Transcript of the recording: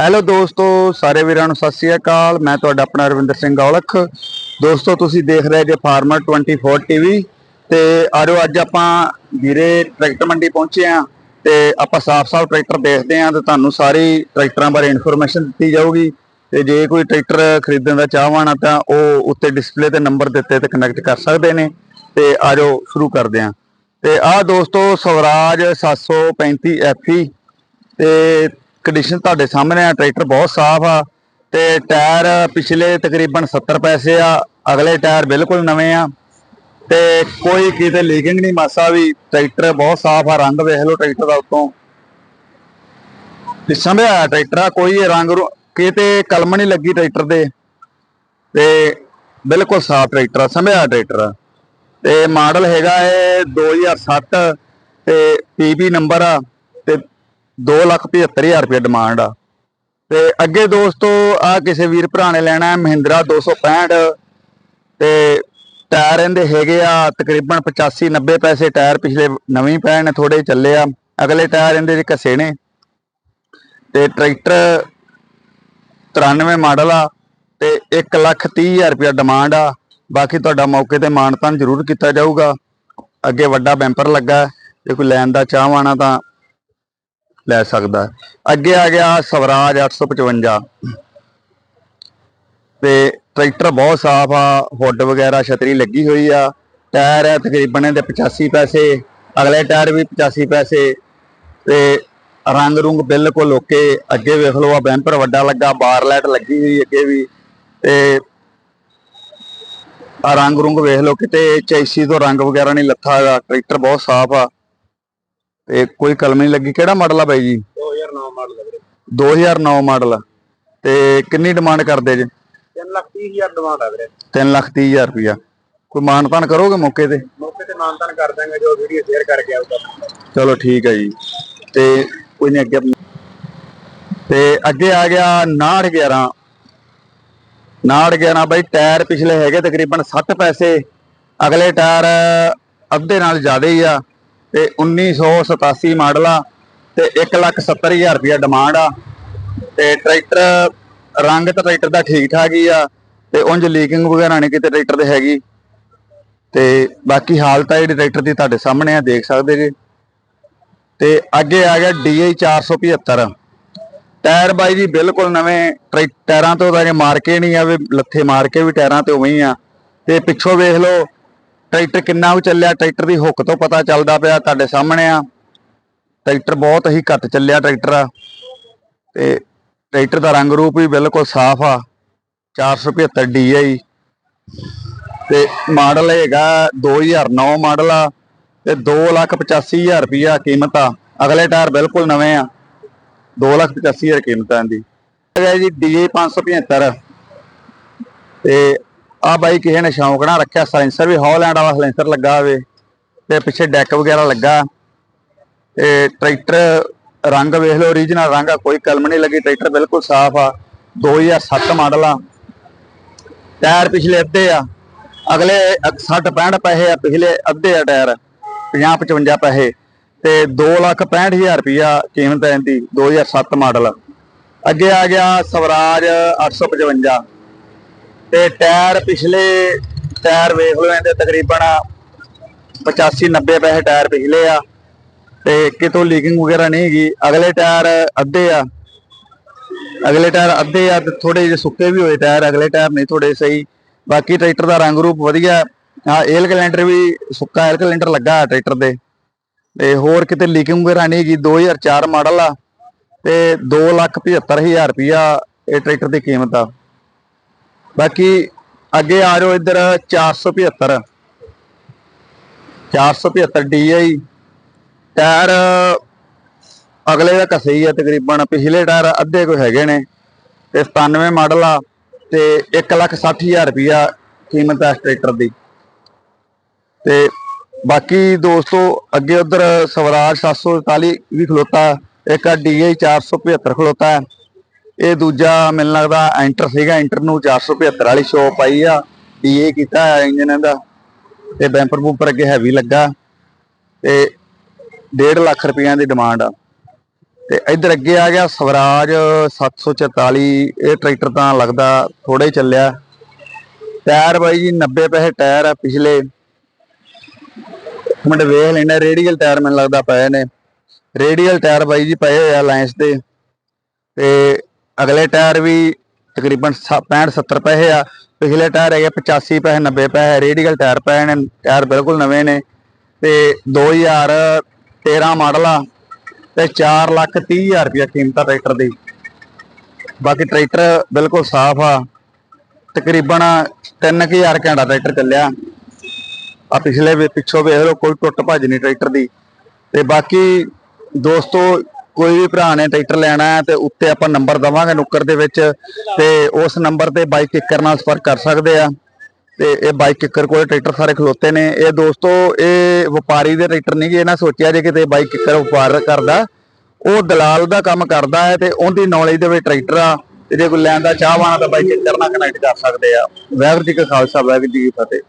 Hello ਦੋਸਤੋ, ਸਾਰੇ ਵੀਰਾਂ ਨੂੰ ਸਤਿ ਸ੍ਰੀ ਅਕਾਲ। ਮੈਂ ਤੁਹਾਡਾ ਆਪਣਾ ਰਵਿੰਦਰ ਸਿੰਘ ਔਲਖ। ਦੋਸਤੋ, ਤੁਸੀਂ ਦੇਖ ਰਹੇ ਜੇ ਫਾਰਮਰ 24 ਟੀਵੀ ਤੇ ਆਜੋ, ਅੱਜ ਆਪਾਂ ਵੀਰੇ ਟਰੈਕਟਰ ਮੰਡੀ ਪਹੁੰਚੇ ਆ। ਤੇ ਆਪਾਂ ਸਾਫ਼-ਸਾਫ਼ ਟਰੈਕਟਰ ਦੇਖਦੇ ਆ ਤੇ ਤੁਹਾਨੂੰ ਸਾਰੀ ਟਰੈਕਟਰਾਂ ਬਾਰੇ ਇਨਫੋਰਮੇਸ਼ਨ ਦਿੱਤੀ ਜਾਊਗੀ। ਤੇ ਜੇ ਕੋਈ ਟਰੈਕਟਰ ਖਰੀਦਣ ਦਾ ਚਾਹਵਾਨ ਆ ਤਾਂ ਉਹ ਉੱਤੇ ਡਿਸਪਲੇ ਤੇ ਨੰਬਰ ਦਿੱਤੇ ਤੇ ਕਨੈਕਟ ਕਰ ਸਕਦੇ ਨੇ। ਤੇ ਆਜੋ, ਸ਼ੁਰੂ ਕਰਦੇ ਆ। ਤੇ ਆਹ ਦੋਸਤੋ, ਸਵਰਾਜ 735 FE ਤੇ ਕੰਡੀਸ਼ਨ ਤੁਹਾਡੇ ਸਾਹਮਣੇ ਆ ਟਰੈਕਟਰ ਬਹੁਤ ਸਾਫ਼ ਆ ਤੇ ਟਾਇਰ ਪਿਛਲੇ ਤਕਰੀਬਨ 70 ਪੈਸੇ ਆ, ਅਗਲੇ ਟਾਇਰ ਬਿਲਕੁਲ ਨਵੇਂ ਆ ਤੇ ਕੋਈ ਕਿਤੇ ਲੀਕਿੰਗ ਨਹੀਂ, ਮਾਸਾ ਵੀ ਟਰੈਕਟਰ ਬਹੁਤ ਸਾਫ਼ ਆ, ਰੰਗ ਵੇਖ ਲਓ ਟਰੈਕਟਰ ਦਾ ਉੱਤੋਂ। ਪਿੱਛਾਂ ਦੇ ਆ ਟਰੈਕਟਰ ਆ, ਕੋਈ ਰੰਗ ਰੂ- ਕਿਤੇ ਕਲਮ ਨਹੀਂ ਲੱਗੀ ਟਰੈਕਟਰ ਦੇ ਤੇ ਬਿਲਕੁਲ ਸਾਫ਼ ਟਰੈਕਟਰ ਆ, ਸੰਭਿਆ ਟਰੈਕਟਰ ਆ। ਤੇ ਮਾਡਲ ਹੈਗਾ ਇਹ 2007 ਤੇ ਪੀਬੀ ਨੰਬਰ ਆ। 275000 ਰੁਪਏ ਡਿਮਾਂਡ ਆ। ਤੇ ਅੱਗੇ ਦੋਸਤੋ ਆ ਕਿਸੇ ਵੀਰ ਭਰਾ ਨੇ ਲੈਣਾ ਹੈ ਮਹਿੰਦਰਾ 265 ਤੇ ਟਾਇਰ ਇਹਦੇ ਹੈਗੇ ਆ ਤਕਰੀਬਨ 85 90 ਪੈਸੇ। ਟਾਇਰ ਪਿਛਲੇ ਨਵੇਂ ਪਏ ਨੇ ਥੋੜੇ ਚੱਲੇ ਆ। ਅਗਲੇ ਟਾਇਰ ਇਹਦੇ ਦੇ ਘਸੇ ਨੇ। ਤੇ ਟਰੈਕਟਰ 93 ਮਾਡਲ ਆ ਤੇ 1 ਲੱਖ 30 ਹਜ਼ਾਰ ਰੁਪਏ ਡਿਮਾਂਡ ਆ। ਬਾਕੀ ਤੁਹਾਡਾ ਮੌਕੇ ਤੇ ਮਾਨਤਾਨ ਜ਼ਰੂਰ ਕੀਤਾ ਜਾਊਗਾ। ਅੱਗੇ ਵੱਡਾ ਬੈਂਪਰ ਲੱਗਾ। ਹੈ, ਜੇ ਕੋਈ ਲੈਣ ਦਾ ਚਾਹਵਾਨਾ ਤਾਂ ਲੈ ਸਕਦਾ। ਅੱਗੇ ਆ ਗਿਆ ਸਵਰਾਜ 855 ਤੇ ਟਰੈਕਟਰ ਬਹੁਤ ਸਾਫ਼ ਆ, ਹੁੱਡ ਵਗੈਰਾ ਛਤਰੀ ਲੱਗੀ ਹੋਈ ਆ, ਟਾਇਰ ਹੈ ਤਕਰੀਬਨ ਇਹਦੇ 85 ਪੈਸੇ, ਅਗਲੇ ਟਾਇਰ ਵੀ 85 ਪੈਸੇ। ਤੇ ਰੰਗ ਰੁੰਗ ਬਿਲਕੁਲ ਓਕੇ, ਅੱਗੇ ਵੇਖ ਲਓ ਆ ਬੈਂਪਰ ਵੱਡਾ ਲੱਗਾ, ਬਾਰ ਲਾਈਟ ਲੱਗੀ ਹੋਈ ਅੱਗੇ ਵੀ। ਤੇ ਆ ਰੰਗ ਰੁੰਗ ਵੇਖ ਲਓ ਕਿਤੇ, ਚੈਸੀ ਤੋਂ ਰੰਗ ਵਗੈਰਾ ਨਹੀਂ ਲੱਥਾ ਹੈਗਾ, ਟਰੈਕਟਰ ਬਹੁਤ ਸਾਫ਼ ਆ। ਤੇ ਕੋਈ ਕਲਮ ਨਹੀਂ ਲੱਗੀ। ਕਿਹੜਾ ਮਾਡਲ ਆ ਬਾਈ ਜੀ? 2009 ਮਾਡਲ ਹੈ ਵੀਰੇ। 2009 ਮਾਡਲ ਤੇ ਕਿੰਨੀ ਡਿਮਾਂਡ ਕਰਦੇ ਜੀ? 3 ਲੱਖ 30 ਹਜ਼ਾਰ ਡਿਮਾਂਡ ਹੈ ਵੀਰੇ। 3 ਲੱਖ 30 ਹਜ਼ਾਰ ਰੁਪਇਆ। ਕੋਈ ਮਾਨਤਾਨ ਕਰੋਗੇ ਮੌਕੇ ਤੇ? ਮੌਕੇ ਤੇ ਮਾਨਤਾਨ ਕਰ ਦਾਂਗੇ ਜੋ ਵੀਡੀਓ ਸ਼ੇਅਰ ਕਰਕੇ ਆਊਗਾ। ਚਲੋ ਠੀਕ ਹੈ ਜੀ। ਤੇ ਕੋਈ ਨਹੀਂ ਅੱਗੇ ਤੇ ਅੱਗੇ ਆ ਗਿਆ 911 911 ਬਾਈ ਟਾਇਰ ਪਿਛਲੇ ਹੈਗੇ ਤਕਰੀਬਨ 60 ਪੈਸੇ। ਅਗਲੇ ਟਾਇਰ ਅੱਧੇ ਨਾਲ ਜ਼ਿਆਦਾ ਹੀ ਆ। ਤੇ 1987 ਮਾਡਲ ਆ ਤੇ 170000 ਰੁਪਇਆ ਡਿਮਾਂਡ ਆ। ਤੇ ਟਰੈਕਟਰ ਰੰਗ ਤਾਂ ਟਰੈਕਟਰ ਦਾ ਠੀਕ ਠਾਕ ਹੀ ਆ ਤੇ ਉਂਝ ਲੀਕਿੰਗ ਵਗੈਰਾ ਨਹੀਂ ਕਿਤੇ ਟਰੈਕਟਰ ਦੇ ਹੈਗੀ। ਤੇ ਬਾਕੀ ਹਾਲਤ ਆ ਜਿਹੜੀ ਟਰੈਕਟਰ ਦੀ ਤੁਹਾਡੇ ਸਾਹਮਣੇ ਆ, ਦੇਖ ਸਕਦੇ ਜੀ। ਤੇ ਅੱਗੇ ਆ ਗਿਆ DI 475 ਟਾਇਰ ਬਾਈ ਜੀ ਬਿਲਕੁਲ ਨਵੇਂ ਟਰੈ- ਟਾਇਰਾਂ ਤੋਂ ਤਾਂ ਜੇ ਮਾਰ ਕੇ ਨਹੀਂ ਆਵੇ, ਲੱਥੇ ਮਾਰ ਕੇ ਵੀ ਟਾਇਰਾਂ ਤੇ ਉਵੇਂ ਹੀ ਆ। ਤੇ ਪਿੱਛੋਂ ਵੇਖ ਲਓ ਟਰੈਕਟਰ ਕਿੰਨਾ ਕੁ ਚੱਲਿਆ, ਟਰੈਕਟਰ ਦੀ ਹੁੱਕ ਤੋਂ ਪਤਾ ਚੱਲਦਾ ਪਿਆ ਤੁਹਾਡੇ ਸਾਹਮਣੇ ਆ। ਟਰੈਕਟਰ ਬਹੁਤ ਹੀ ਘੱਟ ਚੱਲਿਆ ਟਰੈਕਟਰ ਆ। ਤੇ ਟਰੈਕਟਰ ਦਾ ਰੰਗ ਰੂਪ ਵੀ ਬਿਲਕੁਲ ਸਾਫ਼ ਆ। 475 DI ਤੇ ਮਾਡਲ ਹੈਗਾ 2009 ਮਾਡਲ ਆ। ਤੇ 285000 ਰੁਪਇਆ ਕੀਮਤ ਆ। ਅਗਲੇ ਟਾਇਰ ਬਿਲਕੁਲ ਨਵੇਂ ਆ। 285000 ਕੀਮਤ ਆ ਇਹਦੀ ਹੈ ਜੀ DA 575 ਤੇ ਆ ਬਾਈ ਕਿਸੇ ਨੇ ਸ਼ੌਂਕ ਨਾਲ ਰੱਖਿਆ ਸਾਇੰਸਰ ਵੀ ਹੌਲੈਂਡ ਵਾਲਾ ਸਾਇੰਸਰ ਲੱਗਾ ਹੋਵੇ ਤੇ ਪਿੱਛੇ ਡੈਕ ਵਗੈਰਾ ਲੱਗਾ। ਤੇ ਟਰੈਕਟਰ ਰੰਗ ਵੇਖ ਲਓ origignal ਰੰਗ ਆ, ਕੋਈ ਕਲਮ ਨਹੀਂ ਲੱਗੀ ਟਰੈਕਟਰ ਬਿਲਕੁਲ ਸਾਫ਼ ਆ 2007 ਮਾਡਲ ਆ। ਟਾਇਰ ਪਿਛਲੇ ਅੱਧੇ ਆ, ਅਗਲੇ 60 65 ਪੈਸੇ ਆ, ਪਿਛਲੇ ਅੱਧੇ ਆ ਟਾਇਰ 50 55 ਪੈਸੇ। ਤੇ 265000 ਰੁਪਇਆ ਕੀਮਤ ਹੈ ਇਹਦੀ 2007 ਮਾਡਲ ਅੱਗੇ ਆ ਗਿਆ ਸਵਰਾਜ 855 ਤੇ ਟਾਇਰ ਪਿਛਲੇ ਟਾਇਰ ਵੇਖ ਲਓ ਇਹਦੇ ਤਕਰੀਬਨ 85 90 ਪੈਸੇ ਟਾਇਰ ਪਿਛਲੇ ਆ ਤੇ ਕਿਤੋਂ ਲੀਕਿੰਗ ਵਗੈਰਾ ਨਹੀਂ ਹੈਗੀ। ਅਗਲੇ ਟਾਇਰ ਅੱਧੇ ਆ। ਅਗਲੇ ਟਾਇਰ ਅੱਧੇ ਆ ਤੇ ਥੋੜੇ ਜਿਹੇ ਸੁੱਕੇ ਵੀ ਹੋਏ ਟਾਇਰ, ਅਗਲੇ ਟਾਇਰ ਨਹੀਂ ਥੋੜੇ ਸਹੀ। ਬਾਕੀ ਟਰੈਕਟਰ ਦਾ ਰੰਗ ਰੂਪ ਵਧੀਆ। ਆ ਏਲ ਕੈਲੰਡਰ ਵੀ ਸੁੱਕਾ ਏਲ ਕੈਲੰਡਰ ਲੱਗਾ ਹੈ ਟਰੈਕਟਰ ਦੇ ਤੇ ਹੋਰ ਕਿਤੇ ਲੀਕਿੰਗ ਵਗੈਰਾ ਨਹੀਂ ਹੈਗੀ। 2004 ਮਾਡਲ ਆ ਤੇ 275000 ਰੁਪਇਆ ਇਹ ਟਰੈਕਟਰ ਦੀ ਕੀਮਤ ਆ। ਬਾਕੀ ਅੱਗੇ ਆ ਜਾਓ ਇੱਧਰ 475 475 DI ਟਾਇਰ ਅਗਲੇ ਦਾ ਕਸੇ ਹੀ ਆ ਤਕਰੀਬਨ ਪਿਛਲੇ ਟਾਇਰ ਅੱਧੇ ਕੋਈ ਹੈਗੇ ਨੇ। ਤੇ 97 ਮਾਡਲ ਆ ਤੇ 160000 ਰੁਪਇਆ ਕੀਮਤ ਹੈ ਇਸ ਟਰੈਕਟਰ ਦੀ। ਤੇ ਬਾਕੀ ਦੋਸਤੋ ਅੱਗੇ ਉਧਰ ਸਵਰਾਜ 744 ਵੀ ਖਲੋਤਾ। ਹੈ, ਇੱਕ ਆ DI 475 ਖਲੋਤਾ। ਹੈ। ਇਹ ਦੂਜਾ ਮੈਨੂੰ ਲੱਗਦਾ ਐਂਟਰ ਸੀਗਾ, ਐਂਟਰ ਨੂੰ 475 ਵਾਲੀ ਸ਼ੋਪ ਆਈ ਆ DA ਕੀਤਾ ਇੰਜਨ ਦਾ, ਤੇ ਬੈਂਪਰ ਬੂਪਰ ਅੱਗੇ ਹੈਵੀ ਲੱਗਾ, ਤੇ 1.5 ਲੱਖ ਰੁਪਈਆ ਦੀ ਡਿਮਾਂਡ ਆ। ਤੇ ਇੱਧਰ ਅੱਗੇ ਆ ਗਿਆ ਸਵਰਾਜ 744 ਇਹ ਟਰੈਕਟਰ ਤਾਂ ਲੱਗਦਾ ਥੋੜਾ ਹੀ ਚੱਲਿਆ। ਟਾਇਰ ਬਾਈ ਜੀ 90 ਪੈਸੇ ਟਾਇਰ ਆ ਪਿਛਲੇ। ਇੱਕ ਮਿੰਟ ਵੇਖ ਲੈਣਾ ਰੇਡੀਅਲ ਟਾਇਰ ਮੈਨੂੰ ਲੱਗਦਾ ਪਏ ਨੇ। ਰੇਡੀਅਲ ਟਾਇਰ ਬਾਈ ਜੀ ਪਏ ਹੋਏ ਆ ਲਾਈਨਸ ਤੇ ਤੇ ਅਗਲੇ ਟਾਇਰ ਵੀ ਤਕਰੀਬਨ 65 70 ਪੈਸੇ ਆ। ਪਿਛਲੇ ਟਾਇਰ ਹੈਗੇ 85 ਪੈਸੇ 90 ਪੈਸੇ। ਰੇਡੀਅਲ ਟਾਇਰ ਪਏ ਨੇ, ਟਾਇਰ ਬਿਲਕੁਲ ਨਵੇਂ ਨੇ। ਤੇ 2013 ਮਾਡਲ ਆ ਤੇ 4 ਲੱਖ 30 ਹਜ਼ਾਰ ਰੁਪਇਆ ਕੀਮਤ ਆ ਟਰੈਕਟਰ ਦੀ। ਬਾਕੀ ਟਰੈਕਟਰ ਬਿਲਕੁਲ ਸਾਫ਼ ਆ। ਤਕਰੀਬਨ 3000 ਘੰਟਾ ਟਰੈਕਟਰ ਚੱਲਿਆ। ਆ ਪਿਛਲੇ ਵੀ, ਪਿੱਛੋਂ ਵੇਖ ਲਓ, ਕੋਈ ਟੁੱਟ ਭੱਜ ਨਹੀਂ ਟਰੈਕਟਰ ਦੀ। ਤੇ ਬਾਕੀ ਦੋਸਤੋ ਕੋਈ ਵੀ ਭਰਾ ਨੇ ਟਰੈਕਟਰ ਲੈਣਾ ਹੈ ਤੇ ਉੱਤੇ ਆਪਾਂ ਨੰਬਰ ਦਵਾਂਗੇ ਨੁੱਕਰ ਦੇ ਵਿੱਚ ਤੇ ਉਸ ਨੰਬਰ ਤੇ ਬਾਈਕ ਕਿੱਕਰ ਨਾਲ ਸੰਪਰਕ ਕਰ ਸਕਦੇ ਆ। ਤੇ ਇਹ ਬਾਈਕ ਕਿੱਕਰ ਕੋਲ ਟਰੈਕਟਰ ਸਾਰੇ ਖਲੋਤੇ ਨੇ। ਇਹ ਦੋਸਤੋ, ਇਹ ਵਪਾਰੀ ਦੇ ਟਰੈਕਟਰ ਨਹੀਂ ਗੇ, ਇਹਨਾਂ ਸੋਚਿਆ ਜੇ ਕਿਤੇ ਬਾਈਕ ਕਿੱਕਰ ਵਪਾਰ ਕਰਦਾ, ਉਹ ਦਲਾਲ ਦਾ ਕੰਮ ਕਰਦਾ ਹੈ ਤੇ ਉਹਦੀ ਨੌਲੇਜ ਦੇ ਵਿੱਚ ਟਰੈਕਟਰ ਆ ਤੇ ਜੇ ਕੋਈ ਲੈਣ ਦਾ ਚਾਹਵਾਨ ਆ ਤਾਂ ਬਾਈਕ ਕਿੱਕਰ ਨਾਲ ਕਨੈਕਟ ਕਰ ਸਕਦੇ ਆ। ਵਾਹਿਗੁਰੂ ਜੀ ਕਾ ਖਾਲਸਾ, ਵਾਹਿਗੁਰੂ ਜੀ ਕੀ ਫਤਿਹ।